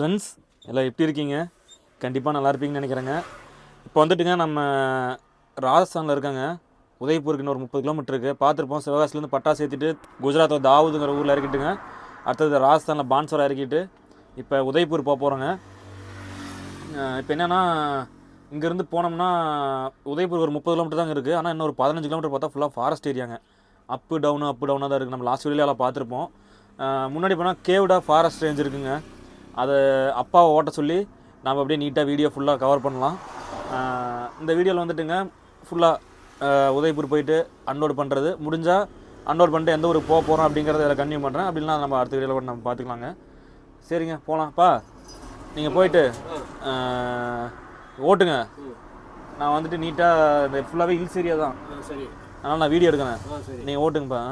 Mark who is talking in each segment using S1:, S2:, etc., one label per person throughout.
S1: Friends எல்லாம் எப்படி இருக்கீங்க? கண்டிப்பாக நல்லா இருப்பீங்கன்னு நினைக்கிறேங்க. இப்போ வந்துட்டுங்க நம்ம ராஜஸ்தானில் இருக்காங்க. உதய்பூருக்கு இன்னும் ஒரு முப்பது கிலோமீட்டர் இருக்குது பார்த்துருப்போம் சிவகாசிலேருந்து பட்டா சேர்த்துட்டு குஜராத்தில் தாவூதுங்கிற ஊரில் இறக்கிட்டுங்க. அடுத்தது ராஜஸ்தானில் பான்சரா இறக்கிட்டு இப்போ உதய்பூர் போக போகிறோங்க இப்போ என்னென்னா இங்கேருந்து போனோம்னா உதய்பூர் ஒரு முப்பது கிலோமீட்டர் தாங்க இருக்குது ஆனால் இன்னும் ஒரு பதினஞ்சு கிலோமீட்டர் பார்த்தா ஃபுல்லாக ஃபாரஸ்ட் ஏரியாங்க அப்பு டவுனு அப்பு டவுனாக தான் இருக்குது நம்ம லாஸ்ட் வீடியோவில் பார்த்துருப்போம். முன்னாடி போனால் கேவ்டா ஃபாரஸ்ட் ரேஞ்ச் இருக்குங்க. அதை அப்பாவை ஓட்ட சொல்லி நம்ம அப்படியே நீட்டாக வீடியோ ஃபுல்லாக கவர் பண்ணலாம். இந்த வீடியோவில் வந்துட்டுங்க ஃபுல்லாக உதய்பூர் போயிட்டு அன்லோட் பண்ணுறது முடிஞ்சால் அன்லோட் பண்ணிட்டு எந்த ஊருக்கு போக போகிறோம் அப்படிங்கிறத இதில் கன்டினியூ பண்ணுறேன் அப்படின்னா நம்ம அடுத்த வீடியோவில் நம்ம பார்த்துக்கலாங்க. சரிங்க போகலாம்ப்பா நீங்கள் போயிட்டு ஓட்டுங்க. நான் வந்துட்டு நீட்டாக இந்த ஃபுல்லாகவே ஹில்ஸ் ஏரியா தான்.
S2: சரி.
S1: அதனால் நான் வீடியோ எடுக்கிறேன். நீங்கள் ஓட்டுங்கப்பா.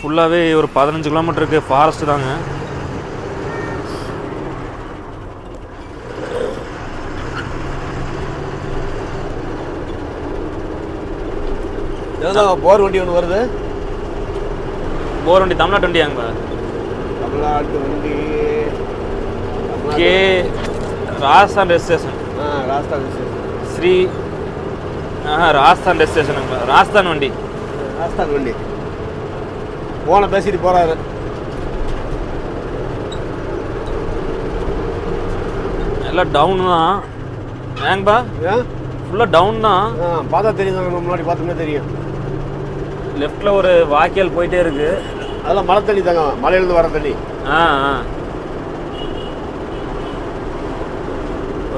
S1: ஃபுல்லாகவே ஒரு பதினஞ்சு கிலோமீட்டருக்கு ஃபாரஸ்ட் தாங்க.
S2: போர் வண்டி ஒன்று வருது?
S1: போர் வண்டி தமிழ்நாட்டு வண்டியாங்க
S2: தமிழ்நாட்டு வண்டி.
S1: K Rajasthan registration
S2: Rajasthan.
S1: Sri Rajasthan ரெஜிஸ்ட்ரேஷனுங்க ராஜஸ்தான் வண்டி.
S2: ராஜஸ்தான் வண்டி. போன பேசிட்டு போறாரு.
S1: எல்லாம் டவுன் தான் ஏங்கப்பா?
S2: ஏன்
S1: ஃபுல்லாக டவுன் தான்
S2: பார்த்தா தெரியும் முன்னாடி பார்த்தோம்னா தெரியும்.
S1: லெஃப்டில் ஒரு வாக்கியல் போயிட்டே இருக்கு.
S2: அதெல்லாம் மழை தண்ணி தாங்க மலையிலேருந்து வர தண்ணி.
S1: ஆ ஆ.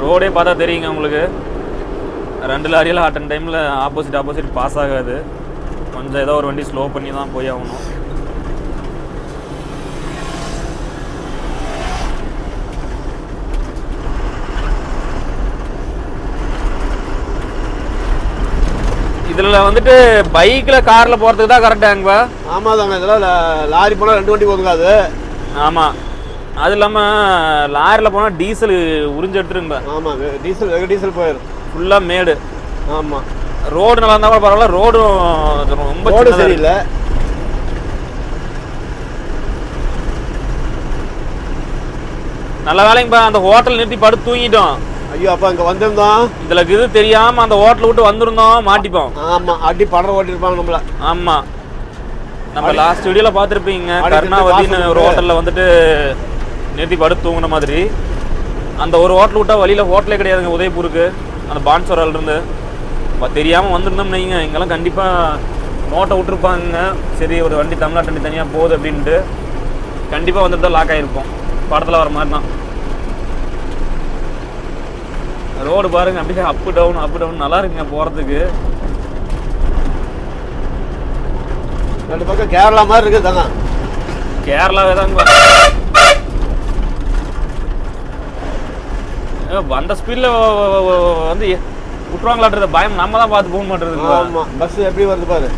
S1: ரோடே பார்த்தா தெரியுங்க உங்களுக்கு. ரெண்டு லாரியில் அட்டன் டைமில் ஆப்போசிட் ஆப்போசிட் பாஸ் ஆகாது. கொஞ்சம் ஏதோ ஒரு வண்டி ஸ்லோ பண்ணி தான் போய் ஆகணும். இதில் வந்துட்டு பைக்கில் காரில் போகிறதுக்கு தான் கரெக்டாங்கப்பா
S2: ஆமாம் தாங்க இதெல்லாம் லாரி போனால் ரெண்டு வண்டி ஒதுங்காது
S1: ஆமாம் அது இல்லாமல் லாரியில் போனால் டீசல் உறிஞ்சு எடுத்துருங்க
S2: ஆமாம் டீசல் டீசல் போயிடும்
S1: ஃபுல்லாக மேடு.
S2: ஆமாம்
S1: ரோடு நல்லா இருந்தால் கூட பரவாயில்ல ரோடும் ரொம்ப
S2: ரோடு. சரியில்லை.
S1: நல்ல வேலைங்கப்பா அந்த ஹோட்டல் நிறுத்தி படுத்து தூங்கிட்டோம்.
S2: ஐயோ அப்பா இங்கே வந்திருந்தோம்.
S1: இதுல இது தெரியாம அந்த ஹோட்டல் விட்டு வந்திருந்தோம் மாட்டிப்போம்.
S2: ஆமாம் அடி படற ஓட்டியிருப்பாங்க நம்மள.
S1: ஆமா. நம்ம லாஸ்ட் வீடியோல கருணாவதின்னு
S2: காசு
S1: ஒரு. ஹோட்டல்ல வந்துட்டு நிறுத்தி படுத்து தூங்குன மாதிரி. அந்த ஒரு ஹோட்டல் விட்டா வழியில ஹோட்டலே கிடையாதுங்க உதயபூருக்கு அந்த பான்சோரால இருந்து. தெரியாம வந்திருந்தோம் நீங்க இங்கெல்லாம் கண்டிப்பா நோட்டை விட்டுருப்பாங்க. சரி ஒரு வண்டி தமிழ்நாட்டு வண்டி தனியா போகுது அப்படின்ட்டு. கண்டிப்பா வந்துட்டு லாக் ஆயிருப்போம். படத்துல வர மாதிரி தான். ரோடு பாருங்க அப்படியே அப்பு டவுன் அப்பு டவுன் நல்லா இருக்குங்க போறதுக்கு.
S2: ரெண்டு பக்கம் கேரளா மாதிரி இருக்குது தாங்க
S1: கேரளாவே தாங்க அந்த ஸ்பீட்ல வந்து விட்டுருவாங்களான்றது பயம் நம்ம தான் பார்த்து போக மாட்டேறது
S2: ஆமாம் பஸ் எப்படி வருது பாரு.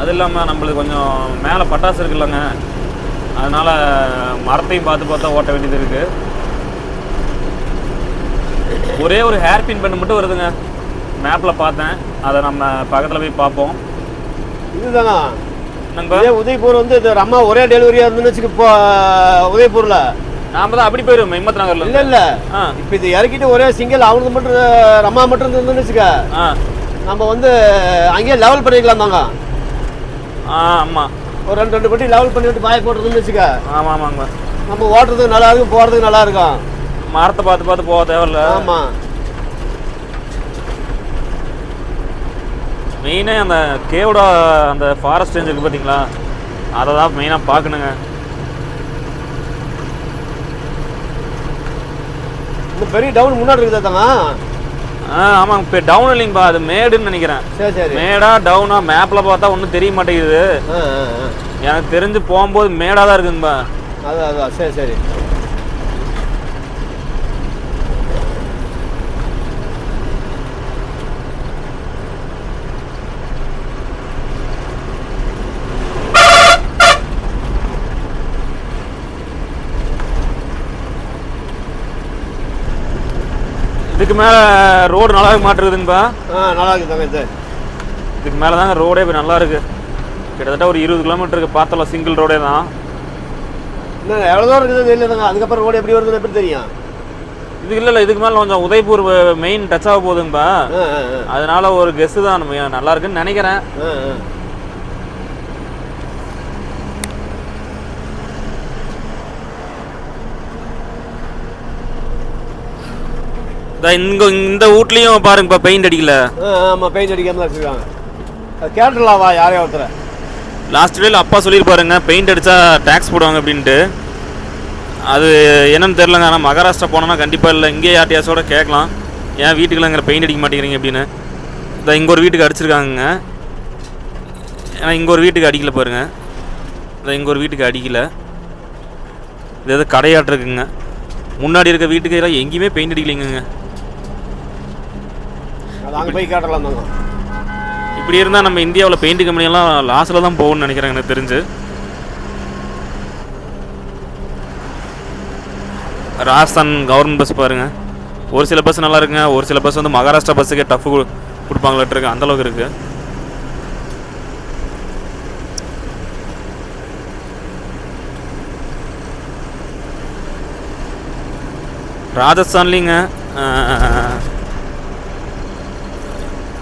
S1: அது இல்லாமல் நம்மளுக்கு கொஞ்சம் மேலே பட்டாசு இருக்குல்லங்க. அதனால மரத்தையும் பார்த்து பார்த்தா ஓட்ட வேண்டியது இருக்கு. ஒரே ஒரு ஹேர் பின் பண்ண மட்டும் வருதுங்க. மேப்பில் பார்த்தேன். அதை நம்ம பக்கத்தில் போய் பார்ப்போம்.
S2: இதுதாங்க
S1: நண்பா
S2: இதே உதய்பூர் வந்து இது அம்மா ஒரே டெலிவரியா இருந்துன்னு வச்சுக்க இப்போ உதய்பூர்ல.
S1: நாம தான் அப்படி போயிடுவோம் இம்மத் நகர்ல
S2: இல்ல இல்ல. இப்போ இது இறக்கிட்டு ஒரே சிங்கிள் அவனுக்கு மட்டும் ரம்மா மட்டும் இருந்துன்னு வச்சுக்க. நம்ம வந்து அங்கேயே லெவல் பண்ணிக்கலாம் தாங்க
S1: ஆ ஆமாம்
S2: ஒரு ரெண்டு ரெண்டு பட்டி லெவல் பண்ணிவிட்டு பாய் போட்டுருந்துன்னு வச்சுக்க.
S1: ஆமாம் ஆமாங்க.
S2: நம்ம ஓட்டுறதுக்கு நல்லா இருக்கும் போறதுக்கு நல்லா இருக்கும்.
S1: மரத்தை பார்த்து பார்த்து போக தேவையில்ல.
S2: ஆமா.
S1: மெயினே அந்த கேவோட அந்த ஃபாரஸ்ட் ரேஞ்ச் இருக்கு பார்த்தீங்களா அதை தான் மெயினாக பார்க்கணுங்க.
S2: இந்த பெரிய டவுன் முன்னாடி இருக்குதா தாங்க
S1: ஆ ஆமாங்க. இப்போ டவுன் இல்லைங்கப்பா அது மேடுன்னு நினைக்கிறேன்.
S2: சரி சரி.
S1: மேடா டவுனா மேப்பில் பார்த்தா ஒன்றும் தெரிய மாட்டேங்குது. எனக்கு தெரிஞ்சு போகும்போது மேடாக தான் இருக்குங்கப்பா
S2: அதான் அதான். சரி சரி.
S1: இதுக்கு மேலே ரோடு நல்லா மாட்டுருக்குதுங்கப்பா
S2: ஆ நல்லா இருக்குது தங்க இது
S1: இதுக்கு மேலே தாங்க ரோடே இப்போ நல்லா இருக்கு கிட்டத்தட்ட ஒரு இருபது கிலோமீட்டருக்கு பார்த்தலாம் சிங்கிள் ரோடே தான்.
S2: இன்னும் எவ்வளோ தூரம் இருக்குது தெரியல தாங்க. அதுக்கப்புறம் ரோடு எப்படி வருதுன்னு எப்படி தெரியும்?
S1: இது இல்லை இல்லை இதுக்கு மேலே கொஞ்சம் உதய்பூர் மெயின் டச் ஆக போகுதுங்கப்பா அதனால ஒரு கெஸ்ஸு தான் நம்ம. நல்லா இருக்குன்னு நினைக்கிறேன்
S2: ஆ ஆ
S1: இந்த இங்க இந்த வீட்லேயும் பாருங்கப்பா பெயிண்ட் அடிக்கல.
S2: ஆ ஆமாம் பெயிண்ட் அடிக்காம வச்சுருக்காங்க. அது கேட்டுடலாம் வா யாரையும் ஒருத்தர்.
S1: லாஸ்ட் டேல அப்பா சொல்லியிருப்பாருங்க பெயிண்ட் அடித்தா டேக்ஸ் போடுவாங்க அப்படின்ட்டு. அது என்னன்னு தெரிலங்க ஆனால் மகாராஷ்டிரா போனோன்னா கண்டிப்பாக இல்லை இங்கே யார்ட்டையாச்சோட கேட்கலாம். ஏன் வீட்டுக்குள்ளங்கிற பெயிண்ட் அடிக்க மாட்டேங்கிறீங்க அப்படின்னு. இந்த இங்கே ஒரு வீட்டுக்கு அடிச்சிருக்காங்கங்க. ஏன்னா இங்கே ஒரு வீட்டுக்கு அடிக்கல பாருங்க. இந்த இங்கே ஒரு வீட்டுக்கு அடிக்கல. இது எது கடையாட்டு இருக்குங்க முன்னாடி இருக்க வீட்டுக்கு எல்லாம் எங்கேயுமே பெயிண்ட் அடிக்கலைங்க
S2: நாங்கள் அங்கே போய் கேட்டலாம் தாங்க
S1: இப்படி இருந்தால் நம்ம இந்தியாவில் பெயிண்ட் கம்பெனியெல்லாம் லாஸில் தான் போகணும்னு நினைக்கிறேன் எனக்கு தெரிஞ்சு. ராஜஸ்தான் கவர்மெண்ட் பஸ் பாருங்க. ஒரு சில பஸ் நல்லா இருக்குங்க ஒரு சில பஸ் வந்து மகாராஷ்டிரா பஸ்ஸுக்கே டஃப் கொடுப்பாங்களாட்டு இருக்கு அந்த அளவுக்கு ராஜஸ்தான்லேங்க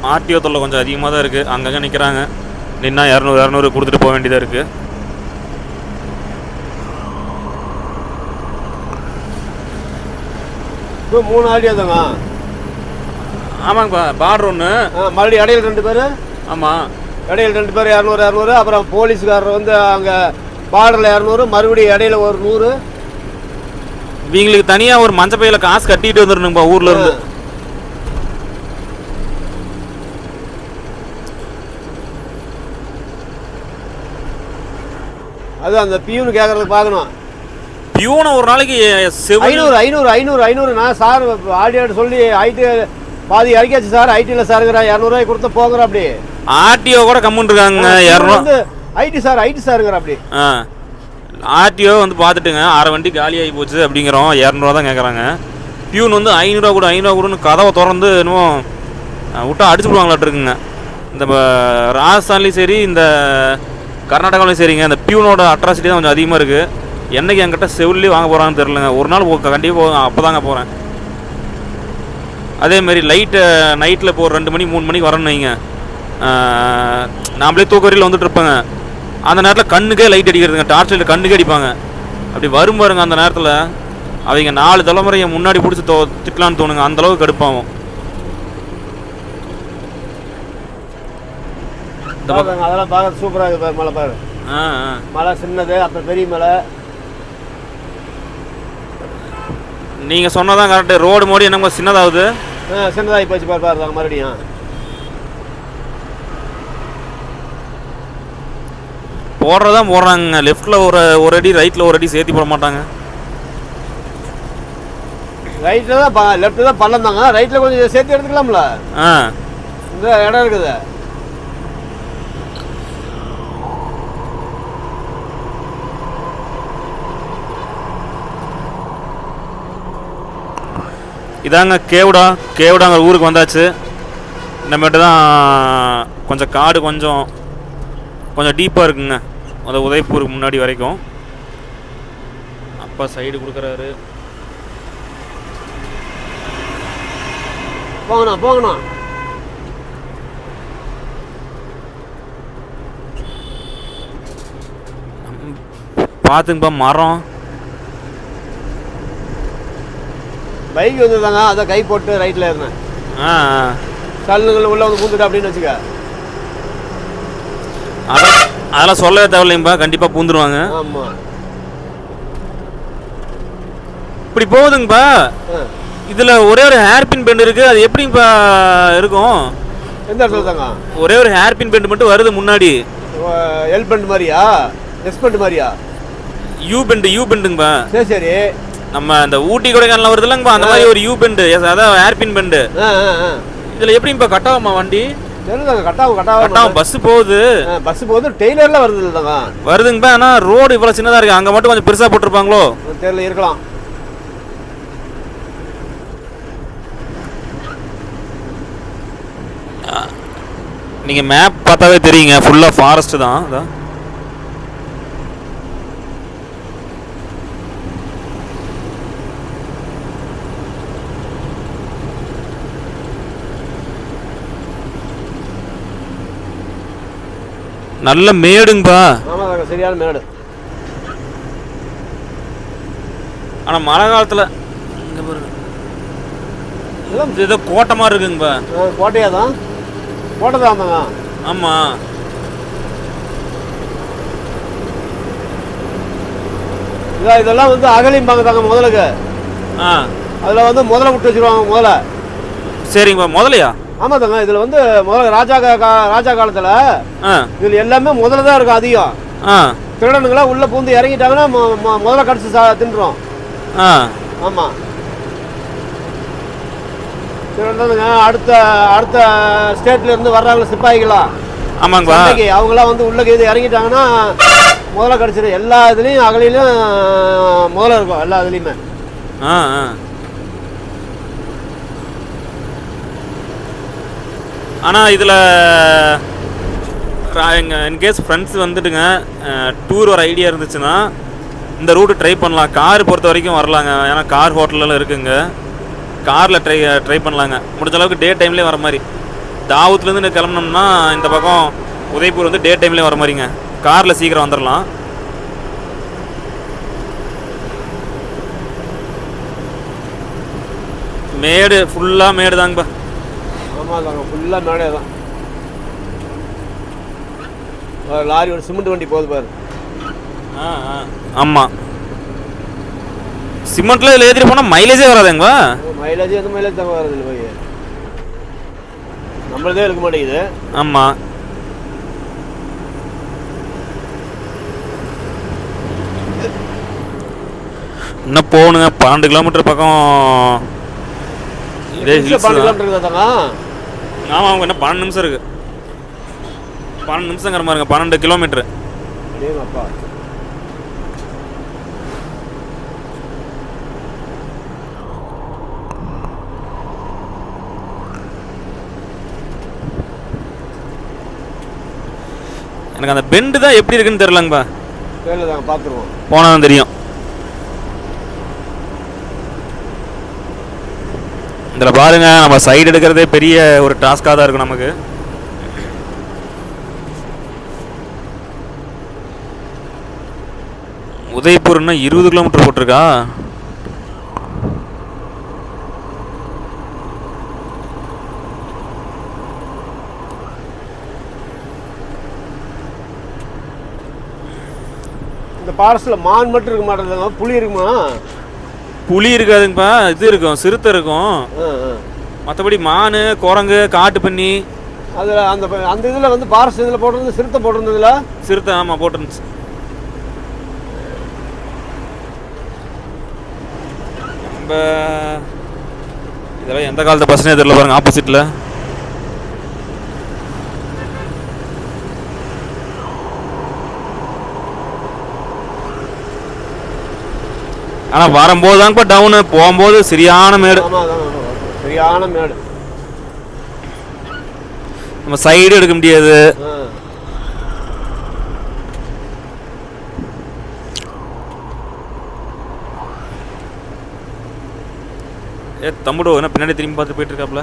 S1: ஆர்டிஓ தொல்லை கொஞ்சம் அதிகமாக தான் இருக்குது அங்கங்கே நிற்கிறாங்க நின்னா இரநூறு இரநூறு கொடுத்துட்டு போக வேண்டியதாக இருக்குது
S2: இப்போ மூணு ஆடியோ தாங்க
S1: ஆமாங்கப்பா பார்டர் ஒன்று
S2: மறுபடியும் இடையில ரெண்டு பேர்?
S1: ஆமாம்
S2: இடையில ரெண்டு பேர் இரநூறு இரநூறு அப்புறம் போலீஸ்காரர் வந்து அங்கே பார்டரில் இரநூறு மறுபடியும் இடையில ஒரு நூறு.
S1: இவங்களுக்கு தனியாக ஒரு மஞ்சள் பையில காசு கட்டிட்டு வந்துடணுங்கப்பா ஊர்ல இருந்து.
S2: அது அந்த பியூனு கேட்கறதுக்கு பார்க்கணும்.
S1: பியூனை ஒரு நாளைக்கு
S2: ஐநூறு ஐநூறு ஐநூறு ஐநூறு. நான் சார் ஆடியோட சொல்லி ஐடி பாதி இறக்கியாச்சு சார். ஐடியில் சாருங்கிறேன் இரநூறுவாய் கொடுத்து போங்கிற அப்படி.
S1: ஆர்டிஓ கூட கம்முன்னு இருக்காங்க இரநூறு.
S2: வந்து ஐடி சார் ஐடி சாருங்கிற அப்படி.
S1: ஆர்டிஓ வந்து பார்த்துட்டுங்க அரை வண்டி காலியாகி போச்சு அப்படிங்கிறோம். இரநூறுவா தான் கேட்குறாங்க பியூன் வந்து ஐநூறுரூவா கூட ஐநூறுவா கூடன்னு கதவை திறந்து இன்னும் விட்டா அடிச்சு விடுவாங்களாட்டு இருக்குங்க. இந்த ராஜஸ்தான்லேயும் சரி இந்த கர்நாடகாவிலையும் சரிங்க. அந்த பியூனோட அட்ராசிட்டி தான் கொஞ்சம் அதிகமாக இருக்குது என்னைக்கு என்கிட்ட செவிலே வாங்க போகிறாங்கன்னு தெரிலங்க ஒரு நாள் கண்டிப்பாக போக அப்போ தாங்க போகிறேன் அதேமாரி லைட்டு நைட்டில் இப்போ ஒரு ரெண்டு மணி மூணு மணிக்கு வரணும்னு வைங்க. நாமளே தூக்கறியில் வந்துட்டு இருப்பேங்க. அந்த நேரத்தில் கண்ணுக்கே லைட் அடிக்கிறதுங்க. டார்ச் லைட் கண்ணுக்கே அடிப்பாங்க. அப்படி வரும் பாருங்க அந்த நேரத்தில். அவங்க நாலு தலைமுறையை முன்னாடி பிடிச்சி தோ திட்டலான்னு தோணுங்க. அந்த அளவுக்கு கடுப்பாகும். இந்த பக்கம்
S2: அதெல்லாம் பார்க்க சூப்பராக இருக்குது மலை பாரு
S1: ஆ
S2: மலை சின்னது அப்புறம் பெரிய மலை.
S1: நீங்கள் சொன்னதான் கரெக்டு ரோடு மோடி என்னங்க சின்னதாகுது.
S2: ஆ, சின்னதாகி போச்சு பாரு பாருங்க மறுபடியும்.
S1: போடுறதான் போடுறாங்க லெஃப்ட்டில் ஒரு ஒரு அடி ரைட்டில் ஒரு அடி சேர்த்து போட மாட்டாங்க.
S2: ரைட்டில் தான் லெஃப்ட்டு தான் பள்ளம் தாங்க. ரைட்டில் கொஞ்சம் சேர்த்து எடுத்துக்கலாம்ல.
S1: ஆ.
S2: இந்த இடம் இருக்குது.
S1: இதாங்க கேவுடா கேவுடாங்கிற ஊருக்கு வந்தாச்சு. இனிமேட்டு தான் கொஞ்சம் காடு கொஞ்சம் கொஞ்சம் டீப்பாக இருக்குங்க. அந்த உதய்பூருக்கு முன்னாடி வரைக்கும். அப்பா சைடு கொடுக்குறாரு.
S2: போங்கண்ணா போங்கண்ணா
S1: பார்த்துங்கப்பா மரம்.
S2: பைக் வந்ததாங்க அதை கை போட்டு ரைட்டில் இருந்தேன்
S1: ஆ.
S2: கல்லுங்கள் உள்ள வந்து பூந்துட்டு அப்படின்னு வச்சுக்க.
S1: அதான் அதெல்லாம் சொல்லவே தேவையில்லைங்கப்பா. கண்டிப்பாக பூந்துருவாங்க.
S2: ஆமாம்
S1: இப்படி போகுதுங்கப்பா. இதில் ஒரே ஒரு ஹேர்பின் பெண்ட் இருக்குது அது எப்படிங்கப்பா இருக்கும்?
S2: எந்த இடத்துல தாங்க
S1: ஒரே ஒரு ஹேர்பின் பெண்ட் மட்டும் வருது முன்னாடி.
S2: எல் பெண்ட் மாதிரியா? எஸ் பெண்ட் மாதிரியா?
S1: யூ பெண்டு யூ பெண்டுங்கப்பா.
S2: சரி சரி.
S1: நம்ம அந்த ஊட்டி கொடைக்கானல் வருது இல்லைங்கப்பா அந்த மாதிரி ஒரு யூ பெண்டு அதான் ஏர்பின் பெண்டு இதில் எப்படி
S2: இப்போ கட் ஆகுமா
S1: வண்டி? பஸ் போகுது.
S2: பஸ் போகுது டெய்லர்ல வருது இல்லைங்க
S1: வருதுங்கப்பா ஆனா ரோடு இவ்வளவு சின்னதா இருக்கு. அங்க மட்டும் கொஞ்சம் பெருசா போட்டிருப்பாங்களோ?
S2: தெரியல இருக்கலாம்.
S1: நீங்கள் மேப் பார்த்தாவே தெரியுங்க. ஃபுல்லாக ஃபாரஸ்ட் தான். அதான். நல்ல மேடுங்கப்பா.
S2: சரியான மேடு.
S1: ஆனால் மழை காலத்தில் இங்கே பாருங்க. ஏதோ கோட்டை மாதிரி இருக்குங்கப்பா.
S2: கோட்டையா தான் கோட்டை தான்
S1: ஆமாம்
S2: இதான் இதெல்லாம் வந்து அகலிம்பாங்க தாங்க முதலுக்கு.
S1: ஆ.
S2: அதில் வந்து முதல்ல விட்டு வச்சிருவாங்க முதல்ல
S1: சரிங்கப்பா முதலையா?
S2: ஆமாம் தாங்க இதில் வந்து முதல்ல ராஜா ராஜா காலத்தில் இதில் எல்லாமே முதல்ல தான் இருக்கும் அதிகம்.
S1: ஆ.
S2: திருடனுங்களாம் உள்ளே பூந்து இறங்கிட்டாங்கன்னா முதல்ல கடிச்சு தின்றும்.
S1: ஆ.
S2: ஆமாம் திருடனுங்க அடுத்த அடுத்த ஸ்டேட்ல இருந்து வர்றாங்கள சிப்பாய்களா? சண்டைக்கு அவங்களாம் வந்து உள்ள இது இறங்கிட்டாங்கன்னா முதல்ல கடிச்சிடும் எல்லா இதுலேயும் அகலிலும் முதல்ல இருக்கும் எல்லா இதுலேயுமே.
S1: ஆ ஆ. ஆனால் இதில் எங்கள் இன்கேஸ் ஃப்ரெண்ட்ஸ் வந்துட்டுங்க டூர் ஒரு ஐடியா இருந்துச்சுன்னா இந்த ரூட்டு ட்ரை பண்ணலாம். கார் பொறுத்த வரைக்கும் வரலாங்க. ஏன்னா கார் ஹோட்டலெல்லாம் இருக்குங்க. காரில் ட்ரை ட்ரை பண்ணலாங்க. முடிஞ்ச அளவுக்கு டே டைம்லேயே வர மாதிரி. தாவூத்துலேருந்து கிளம்புனோம்னா இந்த பக்கம் உதய்பூர் வந்து டே டைம்லேயே வர மாதிரிங்க. காரில் சீக்கிரம் வந்துடலாம் மேடு ஃபுல்லாக மேடு தாங்கப்பா
S2: ஆமாம் தாங்க ஃபுல்லாக மேடே தான். ஒரு லாரி ஒரு சிமெண்ட் வண்டி போகுது பாரு.
S1: ஆமாம் சிமெண்ட்டில் இதில் ஏற்றிட்டு போனால் மைலேஜே வராதுங்கப்பா
S2: மைலேஜ் எந்த மைலேஜ் தாங்க வருது இல்லை போய். நம்மளதே இருக்க மாட்டேங்குது.
S1: ஆமாம் இன்னும் போகணுங்க? பன்னெண்டு கிலோமீட்டர் பக்கம்.
S2: பன்னெண்டு
S1: தான்.
S2: கிலோமீட்டர் தாங்க
S1: ஆமாம் அவங்க என்ன பன்னெண்டு நிமிஷம் இருக்கு. பன்னெண்டு நிமிஷங்கிற மாதிரிங்க பன்னெண்டு கிலோமீட்ரு எனக்கு அந்த பெண்டு தான் எப்படி இருக்குன்னு தெரிலங்கப்பா
S2: கேள்வி தாங்க பார்த்துருவோம்.
S1: போனால் தெரியும். இதில் பாருங்க நம்ம சைடு எடுக்கிறதே பெரிய ஒரு டாஸ்காக தான் இருக்கும் நமக்கு. உதய்பூர்னா இருபது கிலோமீட்டர் போட்டிருக்கா?
S2: இந்த பாரஸ்டில் மான் மட்டும் இருக்க மாட்டேங்குது. புலி இருக்குமா?
S1: புலி இருக்காதுங்கப்பா இது இருக்கும் சிறுத்தை இருக்கும். மற்றபடி மான் குரங்கு காட்டு பன்னி.
S2: அதில் அந்த அந்த இதில் வந்து பாரஸ்ட் இதில் போட்டிருந்து சிறுத்தை போட்டிருந்ததுல?
S1: சிறுத்தை ஆமாம் போட்டுருந்துச்சு. நம்ம இதெல்லாம் எந்த காலத்து பஸ்னே தெரியல பாருங்க ஆப்போசிட்டில் ஆனால் வரும்போது தான்ப்பா டவுனு போகும்போது சரியான மேடு.
S2: சரியான மேடு.
S1: நம்ம சைடு எடுக்க முடியாது. ஏ தம்புடோ என்ன பின்னாடி திரும்பி பார்த்து போயிட்டு இருக்காப்ல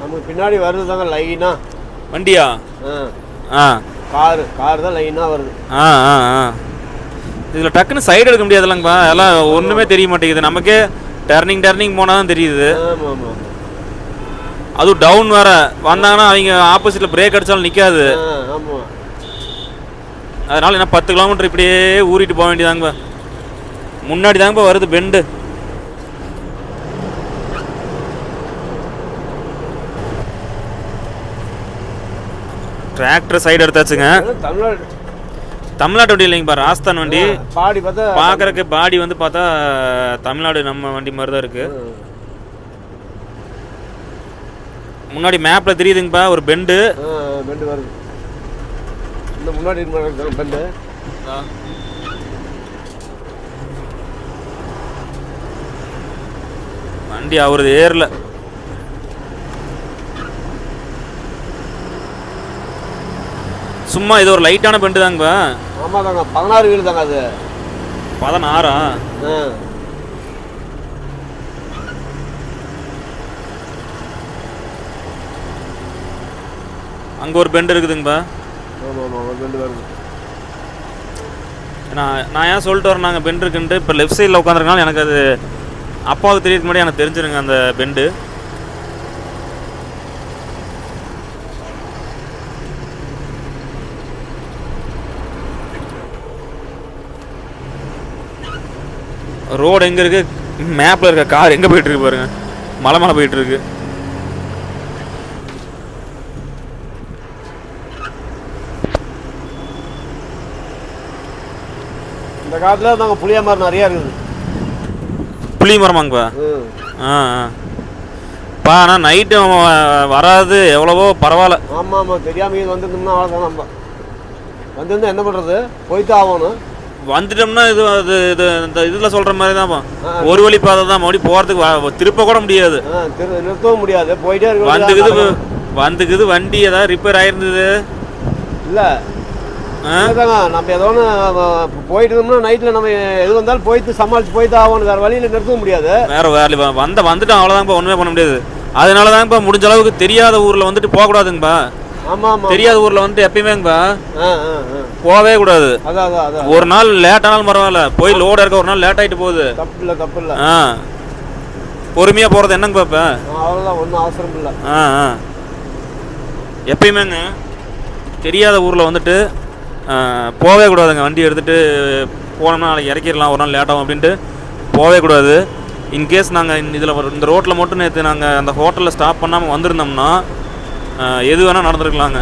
S2: நமக்கு பின்னாடி வருது தாங்க லைனாக
S1: வண்டியா?
S2: ஆ.
S1: ஆ.
S2: காரு கார் தான் லைனாக வருது.
S1: ஆ ஆ ஆ. இதில் டக்குன்னு சைடு எடுக்க முடியாதுல்லங்கப்பா. அதெல்லாம் ஒன்றுமே தெரிய மாட்டேங்குது. நமக்கே டர்னிங் டர்னிங் போனால் தான் தெரியுது அதுவும் டவுன் வேற. வந்தாங்கன்னா அவங்க ஆப்போசிட்டில் பிரேக் அடித்தாலும் நிற்காது அதனால என்ன பத்து கிலோமீட்டர் இப்படியே ஊறிட்டு போக வேண்டியதாங்கப்பா. முன்னாடி தாங்கப்பா வருது பெண்டு டிராக்டர் சைடு எடுத்தாச்சுங்க.
S2: தமிழ்நாடு
S1: தமிழ்நாட்டு வண்டி இல்லைங்க பாரு வண்டி.
S2: பாடி பார்த்தா
S1: பார்க்குறக்கு பாடி வந்து பார்த்தா தமிழ்நாடு நம்ம வண்டி மாதிரி தான் இருக்குது முன்னாடி மேப்பில் தெரியுதுங்கப்பா ஒரு பெண்டு
S2: பெண்டு வருது. இந்த முன்னாடி பெண்டு
S1: வண்டி அவரது ஏறல. சும்மா இது ஒரு லைட்டான பெண்டு தாங்கப்பா
S2: ஆமாம் தாங்க பதினாறு வீடு தாங்க அது.
S1: பதினாறா?
S2: ஆ.
S1: அங்கே ஒரு பெண்டு இருக்குதுங்கப்பா.
S2: ஆமாம் ஆமாம் ஒரு பேருக்கு
S1: நான் நான் ஏன் சொல்லிட்டு வரேன் நாங்கள் பெண்டு இருக்குன்ட்டு இப்போ லெஃப்ட் சைடில் உட்காந்துருக்கனால எனக்கு அது அப்பாவுக்கு தெரியறதுக்கு முன்னாடி எனக்கு தெரிஞ்சிருங்க அந்த பெண்டு. ரோடு எங்கே இருக்கு? மேப்பில் இருக்க கார் எங்கே போயிட்டு இருக்கு பாருங்க. மலை மலை போயிட்டு இருக்கு.
S2: இந்த காலத்தில் தாங்க புளிய மரம் நிறையா இருக்குது.
S1: புளி மரமாங்கப்பா ஆ. ஆ பா ஆனால் நைட்டு வராது. எவ்வளவோ பரவாயில்ல.
S2: ஆமாம் ஆமாம் தெரியாமல் வந்துருந்தோம்னா அவ்வளோதான் நம்ம. வந்திருந்தா என்ன பண்ணுறது போய்த்தான் ஆகணும்.
S1: வந்துட்டோம்னா இது அது இது இந்த இதில் சொல்கிற மாதிரி தான்ப்பா. ஒரு வழி பாதை தான் மறுபடியும் போகிறதுக்கு திருப்ப கூட முடியாது.
S2: நிறுத்தவும் முடியாது. போயிட்டே இருக்க
S1: வந்துக்குது வந்துக்குது வண்டி ஏதாவது ரிப்பேர் ஆயிருந்தது?
S2: இல்லை. நம்ம ஏதோ ஒன்று போயிட்டு இருந்தோம்னா நைட்டில் நம்ம எது வந்தாலும் போயிட்டு சமாளித்து போய்த்து ஆகணும். வேறு வழியில் நிறுத்தவும் முடியாது.
S1: வேற வேலை வ- வந்த வந்துட்டோம். அவ்வளோதான்ப்பா ஒன்றுமே பண்ண முடியாது. அதனால தான்ப்பா முடிஞ்ச அளவுக்கு தெரியாத ஊரில் வந்துட்டு போகக்கூடாதுங்கப்பா. தெரியாத ஊரில்
S2: ஆ ஆ
S1: போகவே கூடாது. ஒரு நாள் லேட் ஆனாலும் பரவாயில்ல. போய் லோடு இருக்க ஒரு நாள் லேட் ஆகிட்டு போகுது.
S2: தப்பு இல்லை தப்பு இல்லை
S1: ஆ. பொறுமையாக போகிறது என்னங்க பாப்பா
S2: அவ்வளோதான் ஒன்றும் அவசரம் இல்லை.
S1: எப்பயுமேங்க தெரியாத ஊரில் வந்துட்டு ஆ, போகவே கூடாதுங்க. வண்டி எடுத்துகிட்டு போனோம்னா நாளைக்கு இறக்கிடலாம். ஒரு நாள் லேட் ஆகும் அப்படின்ட்டு போகவே கூடாது. இன்கேஸ் நாங்கள் இதில் இந்த ரோட்டில் மட்டும் நேற்று நாங்கள் அந்த ஹோட்டலில் ஸ்டாப் பண்ணாமல் வந்திருந்தோம்னா எது வேணால் நடந்திருக்கலாங்க.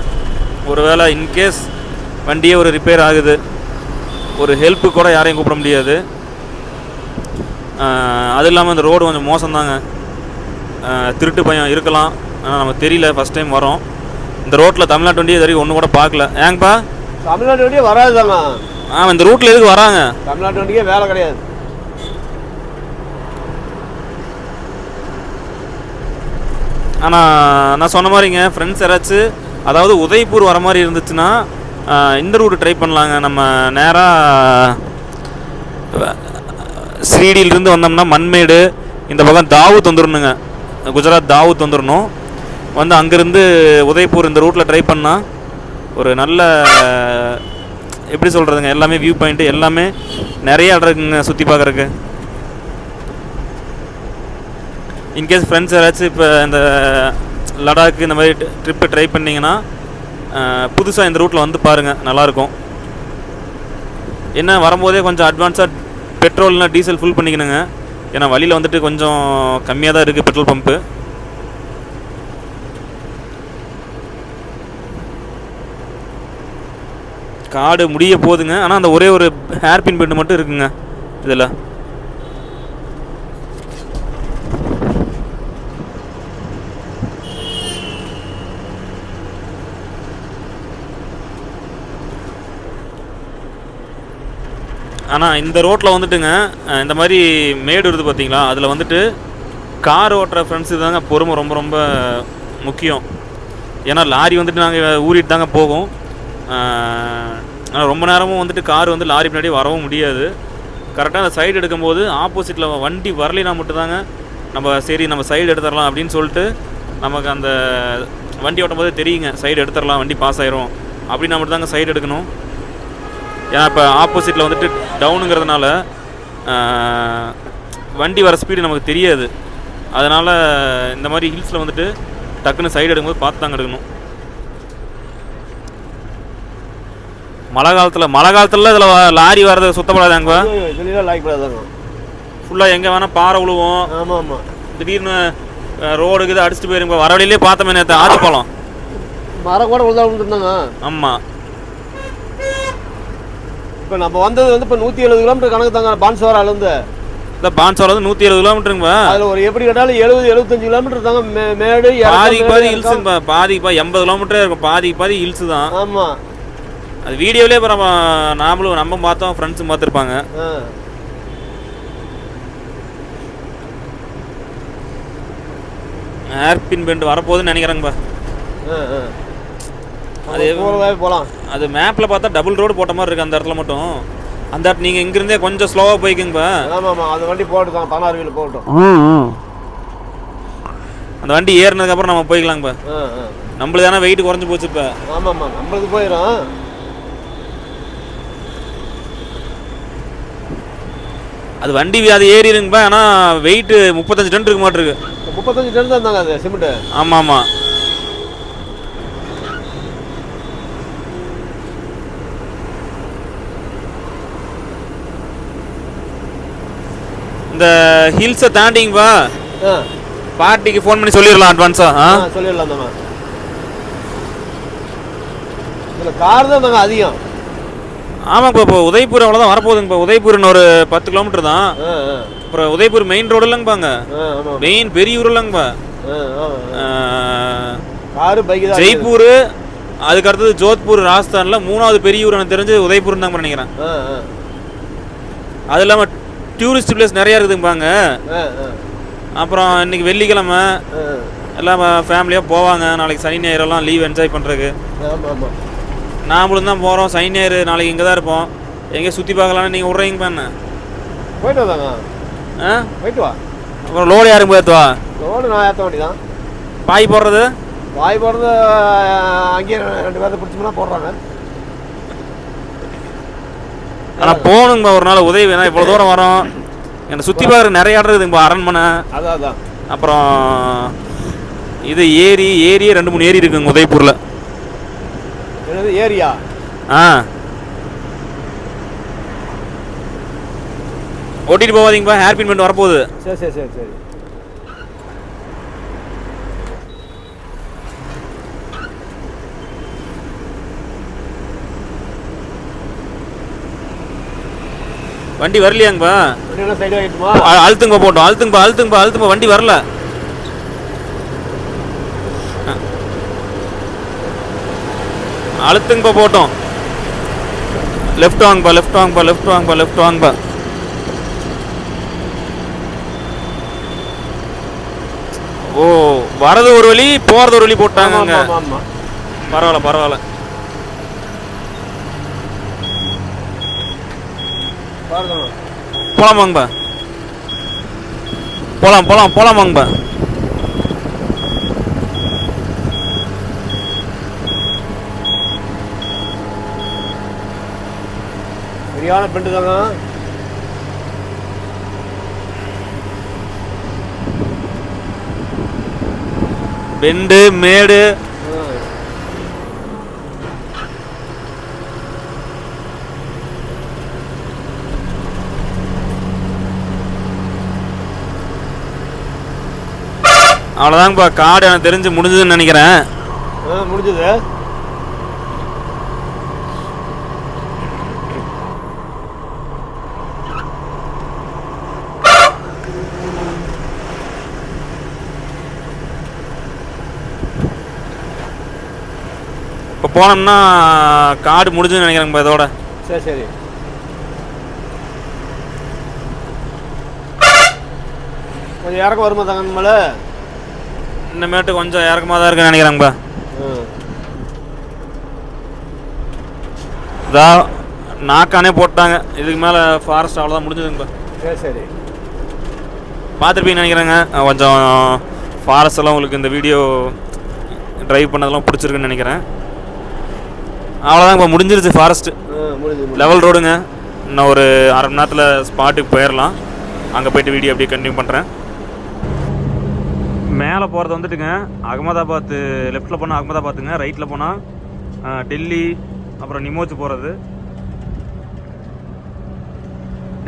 S1: ஒருவேளை இன்கேஸ் வண்டியே ஒரு ரிப்பேர் ஆகுது ஒரு ஹெல்ப்பு கூட யாரையும் கூப்பிட முடியாது. அது இல்லாமல் இந்த ரோடு கொஞ்சம் மோசம்தாங்க. திருட்டு பயம் இருக்கலாம். ஆனால் நமக்கு தெரியல ஃபஸ்ட் டைம் வரோம். இந்த ரோட்டில் தமிழ்நாட்டு வண்டி இது வரைக்கும் ஒன்று கூட பார்க்கல. ஏங்கப்பா?
S2: தமிழ்நாட்டு வண்டியே வராது தாங்க
S1: ஆ இந்த ரூட்டில் எதுக்கு வராங்க?
S2: தமிழ்நாட்டு வண்டிக்கே வேலை கிடையாது.
S1: ஆனால் நான் சொன்ன மாதிரிங்க ஃப்ரெண்ட்ஸ் யாராச்சும் அதாவது உதய்பூர் வர மாதிரி இருந்துச்சுன்னா இந்த ரூட்டு ட்ரை பண்ணலாங்க. நம்ம நேராக ஸ்ரீடியிலிருந்து வந்தோம்னா மண்மேடு இந்த பக்கம் தாவூத் வந்துடணுங்க குஜராத் தாவூத் வந்துடணும் வந்து அங்கேருந்து உதய்பூர் இந்த ரூட்டில் ட்ரை பண்ணால் ஒரு நல்ல எப்படி சொல்கிறதுங்க எல்லாமே வியூ பாயிண்ட்டு எல்லாமே நிறைய இடம் இருக்குங்க சுற்றி பார்க்குறக்கு இன்கேஸ் ஃப்ரெண்ட்ஸ் யாராச்சும் இப்போ இந்த லடாக் இந்த மாதிரி ட்ரிப்பு ட்ரை பண்ணிங்கன்னா புதுசாக இந்த ரூட்டில் வந்து பாருங்கள் நல்லாயிருக்கும். என்ன வரும்போதே கொஞ்சம் அட்வான்ஸாக பெட்ரோல்னா டீசல் ஃபுல் பண்ணிக்கணுங்க. ஏன்னா வழியில் வந்துட்டு கொஞ்சம் கம்மியாக தான் இருக்குது பெட்ரோல் பம்ப்பு காடு முடிய போகுதுங்க ஆனால் அந்த ஒரே ஒரு ஹேர்பின் பெண்டு மட்டும் இருக்குங்க இதில். ஆனால் இந்த ரோட்டில் வந்துட்டுங்க இந்த மாதிரி மேடு இருக்குது பார்த்தீங்களா அதில் வந்துட்டு கார் ஓட்டுற ஃப்ரெண்ட்ஸு தாங்க பொறுமை ரொம்ப ரொம்ப முக்கியம். ஏன்னா லாரி வந்துட்டு நாங்கள் ஊறிட்டு தாங்க போகும். ஆனால் ரொம்ப நேரமும் வந்துட்டு கார் வந்து லாரி பின்னாடி வரவும் முடியாது. கரெக்டாக அந்த சைடு எடுக்கும்போது ஆப்போசிட்டில் வண்டி வரலினா மட்டும்தாங்க நம்ம சரி நம்ம சைடு எடுத்துடலாம் அப்படின்னு சொல்லிட்டு நமக்கு அந்த வண்டி ஓட்டும் போது தெரியுங்க. சைடு எடுத்துடலாம் வண்டி பாஸ் ஆயிரும். அப்படின்னா மட்டும்தாங்க சைடு எடுக்கணும். ஏன்னா இப்போ ஆப்போசிட்டில் வந்துட்டு டவுனுங்கிறதுனால வண்டி வர ஸ்பீடு நமக்கு தெரியாது. அதனால் இந்த மாதிரி ஹில்ஸில் வந்துட்டு டக்குன்னு சைடு எடுக்கும்போது பார்த்து தாங்க எடுக்கணும். மழை காலத்தில் மழை காலத்தில் இதில் லாரி வர்றது சுத்தப்படாதாங்க ஃபுல்லாக எங்கே வேணால் பாறை விழுவோம்
S2: ஆமாம் ஆமாம்
S1: திடீர்னு ரோடுக்கு இது அடிச்சுட்டு போயிருங்க. வர வழியிலே பார்த்தோமே நேற்று ஆத்துப்பழம்
S2: மரம் கூட விழுந்தா விழுந்துருந்தாங்க
S1: ஆமாம்
S2: இப்போ நம்ம வந்தது வந்து இப்போ நூற்றி எழுபது கிலோமீட்டர் கணக்கு தாங்க பான்சோராலேருந்து
S1: இந்த பான்சோர் வந்து நூற்றி எழுபது கிலோமீட்டருங்கப்பா
S2: அதில் ஒரு எப்படி கேட்டாலும் எழுபது எழுபத்தஞ்சு கிலோமீட்டர் தாங்க மே மேடு
S1: பாதிக்கு பாதி. ஹில்ஸுங்க பாதிக்கு பாதி எண்பது கிலோமீட்டரே இருக்கும். பாதிக்கு பாதி ஹில்ஸு தான்.
S2: ஆமாம்
S1: அது வீடியோவிலே இப்போ நம்ம நாமளும் நம்ம பார்த்தோம் ஃப்ரெண்ட்ஸும் பார்த்துருப்பாங்க.
S2: ஆ.
S1: ஹேர்பின் பெண்ட் வரப்போகுதுன்னு நினைக்கிறேங்கப்பா
S2: ஆ ஆ.
S1: அது
S2: போகலாம்
S1: அது மேப்பில் பார்த்தா டபுள் ரோடு போட்ட மாதிரி இருக்குது அந்த இடத்துல மட்டும். அந்த இடத்துல நீங்கள் இங்கிருந்தே கொஞ்சம் ஸ்லோவாக போய்க்குங்கப்பா
S2: ஆமாம் ஆமாம் அந்த வண்டி போட்டு தான் பதினாறு வீல் போகட்டும்
S1: அந்த வண்டி ஏறினதுக்கப்புறம் நம்ம போய்க்கலாங்கப்பா நம்மளுக்கு தானே வெயிட் குறைஞ்சி போச்சு இப்போ.
S2: ஆமாம் ஆமாம் நம்மளுக்கு போயிடும்
S1: அது வண்டி அது ஏறிடுங்கப்பா ஆனால் வெயிட்டு முப்பத்தஞ்சு டன் இருக்க மாட்டிருக்கு.
S2: முப்பத்தஞ்சு டன் தான் இருந்தாங்க அது சிமெண்ட்டு.
S1: ஆமாம் ஆமாம் இந்த ஹில்ஸை தாண்டிங்கப்பா
S2: ஆ.
S1: பார்ட்டிக்கு ஃபோன் பண்ணி சொல்லிடலாம் அட்வான்ஸா
S2: சொல்லிடலாம் தாங்க இதில் கார் தான் தாங்க அதிகம்.
S1: ஆமாப்பா இப்போ உதய்பூர் அவ்வளோதான் வரப்போகுதுங்கப்பா உதய்பூர் இன்னும் ஒரு பத்து கிலோமீட்டர் தான். அப்புறம் உதய்பூர் மெயின் ரோடு இல்லைங்கப்பாங்க மெயின் பெரிய ஊர் இல்லைங்கப்பா
S2: காரு தான்
S1: ஜெய்ப்பூர் அதுக்கு அடுத்தது ஜோத்பூர் ராஜஸ்தானில் மூணாவது பெரிய ஊர் எனக்கு தெரிஞ்சு உதய்பூர் தான் நினைக்கிறேன். அது இல்லாமல் டூரிஸ்ட் பிளேஸ் நிறையா
S2: ஆ
S1: அப்புறம் இன்னைக்கு வெள்ளிக்கிழமை எல்லாம் ஃபேமிலியாக போவாங்க. நாளைக்கு சனி ஞாயிறெல்லாம் லீவ் என்ஜாய் பண்ணுறதுக்கு நாமளும் தான் போகிறோம் சனி ஞாயிறு நாளைக்கு இங்கே தான் இருப்போம். எங்கே சுற்றி பார்க்கலான்னு நீங்கள் விட்றீங்க என்ன
S2: போயிட்டு வந்தாங்க
S1: ஆ?
S2: போயிட்டு வா.
S1: அப்புறம் லோடு யாரும் போயத்துவா
S2: ரோடு நான் ஏற்ற வண்டி தான்
S1: பாய் போடுறது?
S2: வாய் போடுறது அங்கேயே ரெண்டு பேர்த்த பிடிச்சோம்னா போடுறாங்க.
S1: ஆனால் போகணுங்கப்பா ஒரு நாள் உதவி வேணா இவ்வளோ தூரம் வரோம். என்னை சுற்றி பார்க்குற நிறைய இடம் இருக்குதுங்கப்பா அரண்மனை.
S2: அதான் அதான்.
S1: அப்புறம் இது ஏரி ஏரியே ரெண்டு மூணு ஏரி இருக்குங்க உதய்பூரில்.
S2: ஏரியா?
S1: ஆ. ஓட்டிட்டு போகாதீங்கப்பா ஹேர் பின் பண்ணிட்டு வரப்போகுது.
S2: சரி சரி சரி சரி.
S1: வண்டி வரலையாங்கப்பா அழுத்துங்கப்பா போட்டோம் அழுத்துங்கப்பா அழுத்துங்கப்பா அழுத்துங்கப்பா வண்டி வரல. அழுத்துங்கப்பா போட்டோம். லெஃப்ட் வாங்கப்பா லெஃப்ட் வாங்கப்பா லெஃப்ட் வாங்கப்பா லெஃப்ட் வாங்கப்பா. ஓ வரது ஒரு வழி போறது ஒரு வழி போட்டாங்க பரவாயில்ல பரவாயில்ல. போலாம் வாங்கப்பா போலாம் போலாம் போலாம் வாங்கப்பா
S2: சரியான பெண்டு தாங்க
S1: பெண்டு மேடு
S2: ஆ.
S1: அவ்வளோதாங்கப்பா காடு எனக்கு தெரிஞ்சு முடிஞ்சதுன்னு நினைக்கிறேன்.
S2: முடிஞ்சது.
S1: இப்போ போனோம்னா காடு முடிஞ்சதுன்னு நினைக்கிறேங்கப்பா இதோட.
S2: சரி சரி. கொஞ்சம் இறக்கம் வருமா தாங்க நம்மள
S1: இன்னமேட்டு கொஞ்சம் இறக்கமாக தான் இருக்குன்னு நினைக்கிறேங்கப்பா இதா நாக்கானே போட்டாங்க. இதுக்கு மேலே ஃபாரஸ்ட் அவ்வளோதான் முடிஞ்சதுங்கப்பா
S2: சரி சரி.
S1: பார்த்துருப்பீங்கன்னு நினைக்கிறேங்க. கொஞ்சம் ஃபாரஸ்ட் எல்லாம் உங்களுக்கு இந்த வீடியோ ட்ரைவ் பண்ணதெல்லாம் பிடிச்சிருக்குன்னு நினைக்கிறேன். அவ்வளோதான் இப்போ முடிஞ்சிருச்சு ஃபாரஸ்ட்டு லெவல் ரோடுங்க இன்னும் ஒரு அரை மணி நேரத்தில் ஸ்பாட்டுக்கு போயிடலாம் அங்கே போயிட்டு வீடியோ அப்படியே கண்டினியூ பண்ணுறேன் மேலே போகிறது வந்துட்டுங்க. அகமதாபாத் லெஃப்ட்டில் போனால் அகமதாபாத்துங்க ரைட்டில் போனால் டெல்லி அப்புறம் நிமோச் போகிறது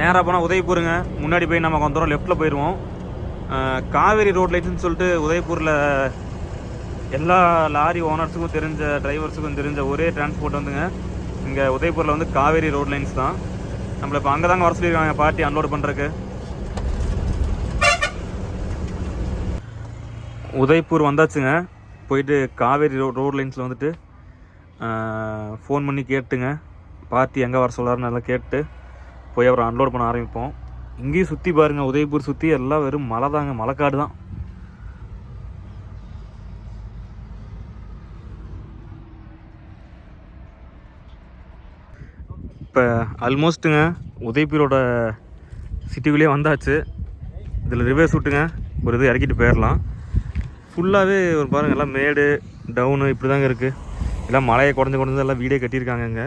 S1: நேராக போனால் உதய்பூருங்க. முன்னாடி போய் நம்ம கொஞ்சம் லெஃப்ட்டில் போயிடுவோம் காவேரி ரோட் லைட்ஸ்னு சொல்லிட்டு உதய்பூரில் எல்லா லாரி ஓனர்ஸுக்கும் தெரிஞ்ச டிரைவர்ஸுக்கும் தெரிஞ்ச ஒரே டிரான்ஸ்போர்ட் வந்துங்க. இங்கே உதய்பூரில் வந்து காவேரி ரோட் லைன்ஸ் தான். நம்மளை இப்போ அங்கே தாங்க வர சொல்லியிருக்காங்க பார்ட்டி அன்லோட் பண்ணுறக்கு உதய்பூர் வந்தாச்சுங்க. போயிட்டு காவேரி ரோ ரோட் லைன்ஸில் வந்துட்டு ஃபோன் பண்ணி கேட்டுங்க. பார்ட்டி எங்கே வர சொல்லாருன்னு நல்லா கேட்டு போய் அப்புறம் அன்லோட் பண்ண ஆரம்பிப்போம். இங்கேயும் சுற்றி பாருங்கள் உதய்பூர் சுற்றி எல்லாம் வெறும் மலை தாங்க மலைக்காடு தான். இப்போ ஆல்மோஸ்ட்டுங்க உதய்பூரோட சிட்டிக்குள்ளேயே வந்தாச்சு. இதில் ரிவர்ஸ் விட்டுங்க ஒரு இது இறக்கிட்டு போயிடலாம் ஃபுல்லாகவே ஒரு பாருங்கள் எல்லாம் மேடு டவுனு இப்படி தாங்க இருக்குது எல்லாம் மலையை குறைஞ்சு குறைஞ்சு எல்லாம் வீடே கட்டியிருக்காங்க இங்கே.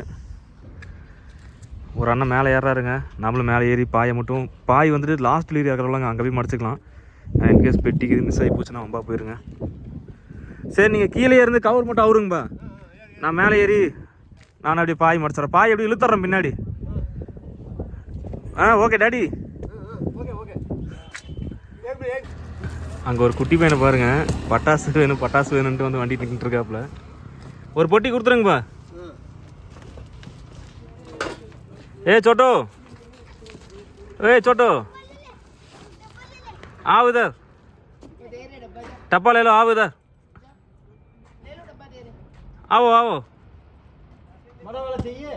S1: ஒரு அண்ணன் மேலே ஏறாருங்க நம்மளும் மேலே ஏறி பாயை மட்டும் பாய் வந்துட்டு லாஸ்ட் ஏறி ஆகிறவங்க அங்கே போய் மடிச்சுக்கலாம். இன்கேஸ் பெட்டிக்கு இது மிஸ் ஆகி போச்சுன்னா வம்பா போயிருங்க. சரி நீங்கள் கீழே இருந்து கவர் மட்டும் அவருங்கப்பா. நான் மேலே ஏறி நான் அப்படியே பாய் மடிச்சிட்றேன். பாய் எப்படி இழுத்துறேன் பின்னாடி? ஆ ஓகே டாடி
S2: ஓகே ஓகே எப்படி
S1: அங்கே ஒரு குட்டி பையனை பாருங்கள் பட்டாசு வேணும் பட்டாசு வேணும்ட்டு வந்து வண்டி நின்றுட்டு இருக்காப்புல. ஒரு பொட்டி கொடுத்துருங்கப்பா
S3: ஏ சோட்டோ. ஏ சோட்டோ. ஆவுதர் டப்பாலேலோ ஆவுதர் ஆவோ ஆவோ மரவாள செய்ய.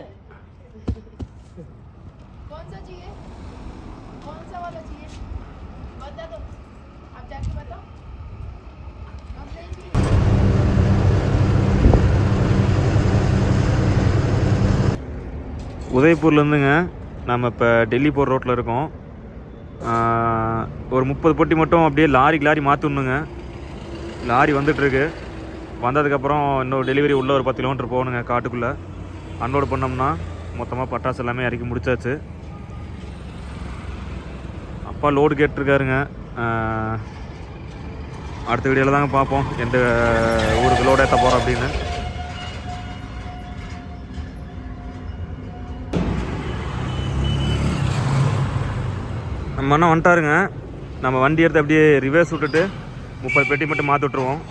S1: உதய்பூர்லேருந்துங்க நம்ம இப்போ டெல்லி போகிற ரோட்டில் இருக்கோம். ஒரு முப்பது பொட்டி மட்டும் அப்படியே லாரிக்கு லாரி மாற்றணுங்க லாரி வந்துட்டுருக்கு. வந்ததுக்கப்புறம் இன்னொரு டெலிவரி உள்ள ஒரு பத்து கிலோமீட்டர் போகணுங்க காட்டுக்குள்ளே. அன்லோடு பண்ணோம்னா மொத்தமாக பட்டாசு எல்லாமே இறக்கி முடிச்சாச்சு. அப்பா லோடு கேட்டிருக்காருங்க. அடுத்த வீடியோவில் தாங்க பார்ப்போம். எந்த ஊருக்கு லோடு ஏற்ற போகிறோம் அப்படின்னு. நம்ம அண்ணா வந்துட்டாருங்க. நம்ம வண்டி எடுத்து அப்படியே ரிவர்ஸ் விட்டுட்டு முப்பது பெட்டி மட்டும் மாற்றி விட்ருவோம்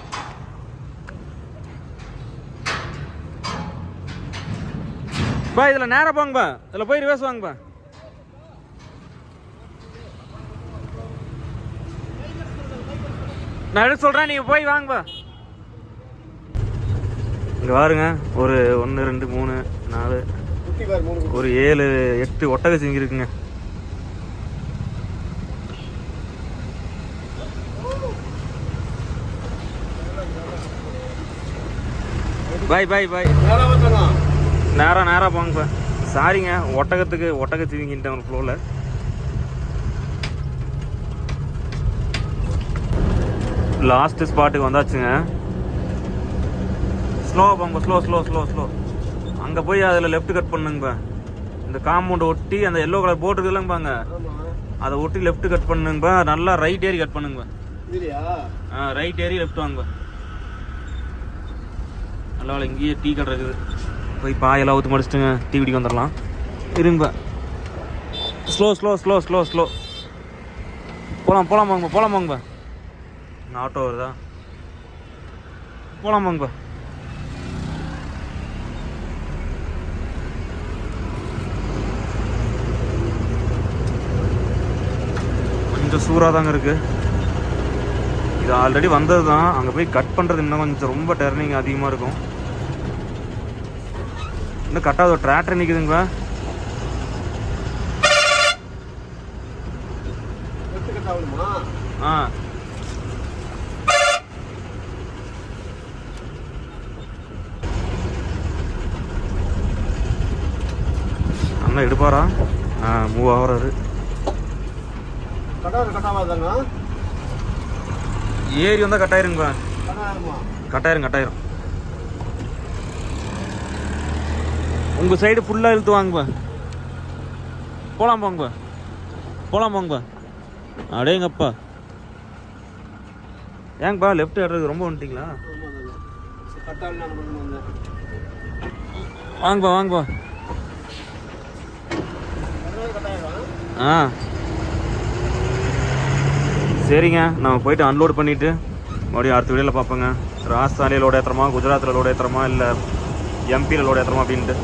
S1: பா இதில் நேராக போங்கப்பா இதில் போய் ரிவர்ஸ் வாங்கப்பா நான் எடுத்து சொல்கிறேன் நீங்கள் போய் வாங்கப்பா இங்கே பாருங்க ஒரு ஒன்று ரெண்டு மூணு நாலு ஒரு ஏழு எட்டு ஒட்டகை சிங்கி இருக்குங்க. பாய் பாய் பாய் நேராக நேராக போங்கப்பா சாரிங்க ஒட்டகத்துக்கு ஒட்டக சிவிங்கிட்டேன் ஃப்ளோவில் லாஸ்ட் ஸ்பாட்டுக்கு வந்தாச்சுங்க. ஸ்லோ போங்க ஸ்லோ ஸ்லோ ஸ்லோ ஸ்லோ அங்கே போய் அதில் லெஃப்ட் கட் பண்ணுங்கப்பா இந்த காம்பவுண்ட் ஒட்டி அந்த எல்லோ கலர் இல்லைங்கப்பாங்க
S2: ஆமா.
S1: அதை ஒட்டி லெஃப்ட் கட் பண்ணுங்கப்பா நல்லா ரைட் ஏறி கட் பண்ணுங்கப்பா ஆ ரைட் ஏறி லெஃப்ட் வாங்கப்பா நல்ல வேலை இங்கேயே டீ கடை இருக்குது. போய் பாயெல்லாம் ஊற்றி முடிச்சுட்டுங்க டீ குடிக்க வந்துடலாம். இருங்க. Slow slow slow slow slow போகலாம் போகலாம் வாங்க போகலாம் வாங்கப்பா இங்கே ஆட்டோ வருதா? போகலாம் வாங்க. கொஞ்சம் சூறாக தாங்க இருக்குது இது ஆல்ரெடி வந்தது தான் அங்கே போய் கட் பண்ணுறது இன்னும் கொஞ்சம் ரொம்ப டர்னிங் அதிகமாக இருக்கும். இன்னும் கட்டாத ஒரு டிராக்டர் நிற்குதுங்க
S2: எட்டு கட்ட ஆகணுமா
S1: ஆ அண்ணா எடுப்பாரா ஆ மூவ் ஆகுறாரு ஏறி வந்தால் கட்டாயிருங்க
S2: கட்டாயிருமா
S1: கட்டாயிரம் உங்கள் சைடு ஃபுல்லாக இழுத்து வாங்கப்பா போகலாம் போங்க போகலாம் போங்கப்பா அடேங்கப்பா. ஏங்கப்பா லெஃப்ட் ஏறது ரொம்ப வந்துட்டிங்களா? வாங்கப்பா வாங்கப்பா ஆ. சரிங்க நம்ம போயிட்டு அன்லோட் பண்ணிவிட்டு மறுபடியும் அடுத்த வீடியோவில் பார்ப்போங்க. ராஜஸ்தானில் லோடு ஏற்றுறமா குஜராத்தில் லோடு ஏற்றுறமா இல்லை எம்பியில் லோடு ஏற்றுறமா அப்படின்ட்டு.